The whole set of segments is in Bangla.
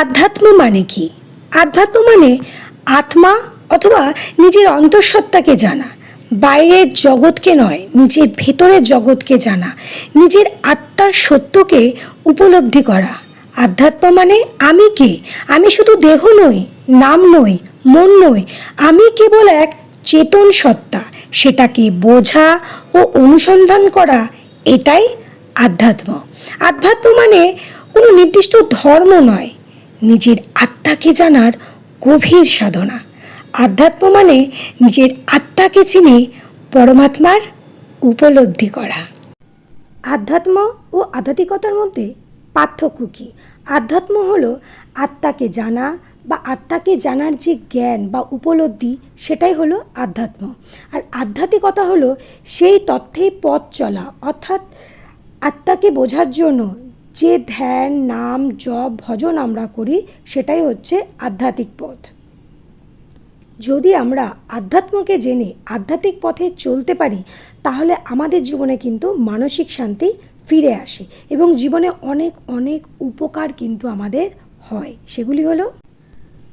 আধ্যাত্ম মানে কি? আধ্যাত্ম মানে আত্মা অথবা নিজের অন্তঃসত্ত্বাকে জানা, বাইরের জগৎকে নয়, নিজের ভেতরের জগৎকে জানা, নিজের আত্মার সত্যকে উপলব্ধি করা। আধ্যাত্ম মানে আমি কে? আমি শুধু দেহ নই, নাম নই, মন নই, আমি কেবল এক চেতন সত্তা, সেটাকে বোঝা ও অনুসন্ধান করা, এটাই আধ্যাত্ম। আধ্যাত্ম মানে কোনো নির্দিষ্ট ধর্ম নয় নিজের আত্মাকে জানার গভীর সাধনা। আধ্যাত্ম মানে নিজের আত্মাকে চিনে পরমাত্মার উপলব্ধি করা। আধ্যাত্ম ও আধ্যাত্মিকতার মধ্যে পার্থক্য কী? আধ্যাত্ম হল আত্মাকে জানা বা আত্মাকে জানার যে জ্ঞান বা উপলব্ধি, সেটাই হলো আধ্যাত্ম। আর আধ্যাত্মিকতা হলো সেই তথ্যেই পথ চলা, অর্থাৎ আত্মাকে বোঝার জন্য যে ধ্যান, নাম, জপ, ভজন আমরা করি, সেটাই হচ্ছে আধ্যাত্মিক পথ। যদি আমরা আধ্যাত্মকে জেনে আধ্যাত্মিক পথে চলতে পারি, তাহলে আমাদের জীবনে কিন্তু মানসিক শান্তি ফিরে আসে এবং জীবনে অনেক অনেক উপকার কিন্তু আমাদের হয়। সেগুলি হলো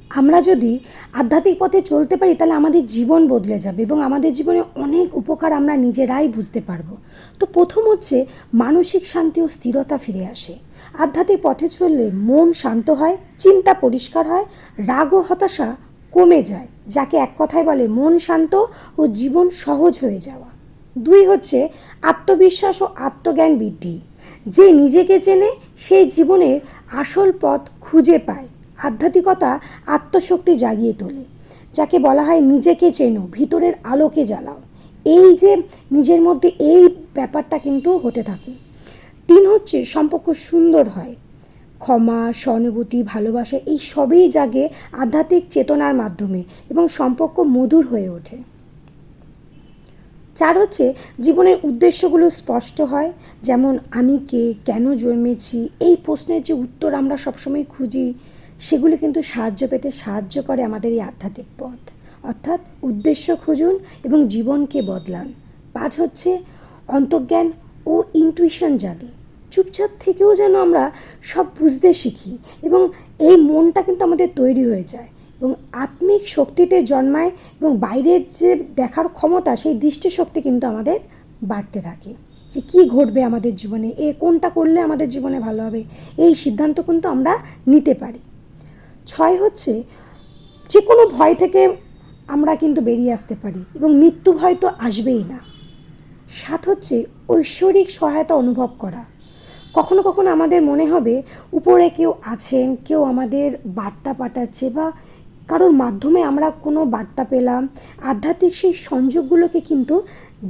আমরা যদি আধ্যাত্মিক পথে চলতে পারি, তাহলে আমাদের জীবন বদলে যাবে এবং আমাদের জীবনে অনেক উপকার আমরা নিজেরাই বুঝতে পারব। তো প্রথম হচ্ছে মানসিক শান্তি ও স্থিরতা ফিরে আসে। আধ্যাত্মিক পথে চললে মন শান্ত হয়, চিন্তা পরিষ্কার হয়, রাগ ও হতাশা কমে যায়, যাকে এক কথায় বলে মন শান্ত ও জীবন সহজ হয়ে যাওয়া। দুই হচ্ছে আত্মবিশ্বাস ও আত্মজ্ঞান বৃদ্ধি। যে নিজেকে চেনে, সেই জীবনের আসল পথ খুঁজে পায়। আধ্যাত্মিকতা আত্মশক্তি জাগিয়ে তোলে। যাকে বলা হয় নিজেকে চেনো, ভিতরের আলোকে জ্বালাও। এই যে নিজের মধ্যে এই ব্যাপারটা কিন্তু হতে থাকে। তিন হচ্ছে সম্পর্ক সুন্দর হয়। ক্ষমা, সহানুভূতি, ভালোবাসা, এই সবই জাগে আধ্যাত্মিক চেতনার মাধ্যমে এবং সম্পর্ক মধুর হয়ে ওঠে। চার হচ্ছে জীবনের উদ্দেশ্যগুলো স্পষ্ট হয়, যেমন আমি কে, কেন জন্মেছি, এই প্রশ্নের যে উত্তর আমরা সবসময় খুঁজি। সেগুলি কিন্তু সাহায্য পেতে সাহায্য করে আমাদের এই আধ্যাত্মিক পথ। অর্থাৎ উদ্দেশ্য খুঁজুন এবং জীবনকে বদলান। পাঁচ হচ্ছে অন্তর্জ্ঞান ও ইনটুইশন জাগে। চুপচাপ থেকেও যেন আমরা সব বুঝতে শিখি এবং এই মনটা কিন্তু আমাদের তৈরি হয়ে যায় এবং আত্মিক শক্তিতে জন্মায় এবং বাইরের যে দেখার ক্ষমতা, সেই দৃষ্টিশক্তি কিন্তু আমাদের বাড়তে থাকে। যে কী ঘটবে আমাদের জীবনে? এ কোনটা করলে আমাদের জীবনে ভালো হবে? এই সিদ্ধান্ত কিন্তু আমরা নিতে পারি। ছয় হচ্ছে যে কোনো ভয় থেকে আমরা কিন্তু বেরিয়ে আসতে পারি এবং মৃত্যু ভয় তো আসবেই না। সাত হচ্ছে ঐশ্বরিক সহায়তা অনুভব করা। কখনো কখনো আমাদের মনে হবে উপরে কেউ আছেন, কেউ আমাদের বার্তা পাঠাচ্ছে বা কারোর মাধ্যমে আমরা কোনো বার্তা পেলাম, আধ্যাত্মিক সেই সংযোগগুলোকে কিন্তু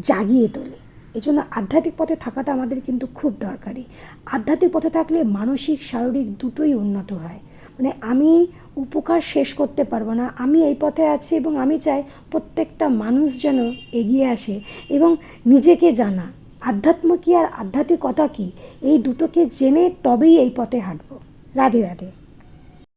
জাগিয়ে তোলে। এজন্য আধ্যাত্মিক পথে থাকাটা আমাদের কিন্তু খুব দরকারি। আধ্যাত্মিক পথে থাকলে মানসিক, শারীরিক দুটোই উন্নত হয়। মানে আমি উপকার শেষ করতে পারব না। আমি এই পথে আছি এবং আমি চাই প্রত্যেকটা মানুষ যেন এগিয়ে আসে এবং নিজেকে জানা। আধ্যাত্ম কী আর আধ্যাত্মিকতা কী? এই দুটোকে জেনে তবেই এই পথে হাঁটবো। রাধে রাধে।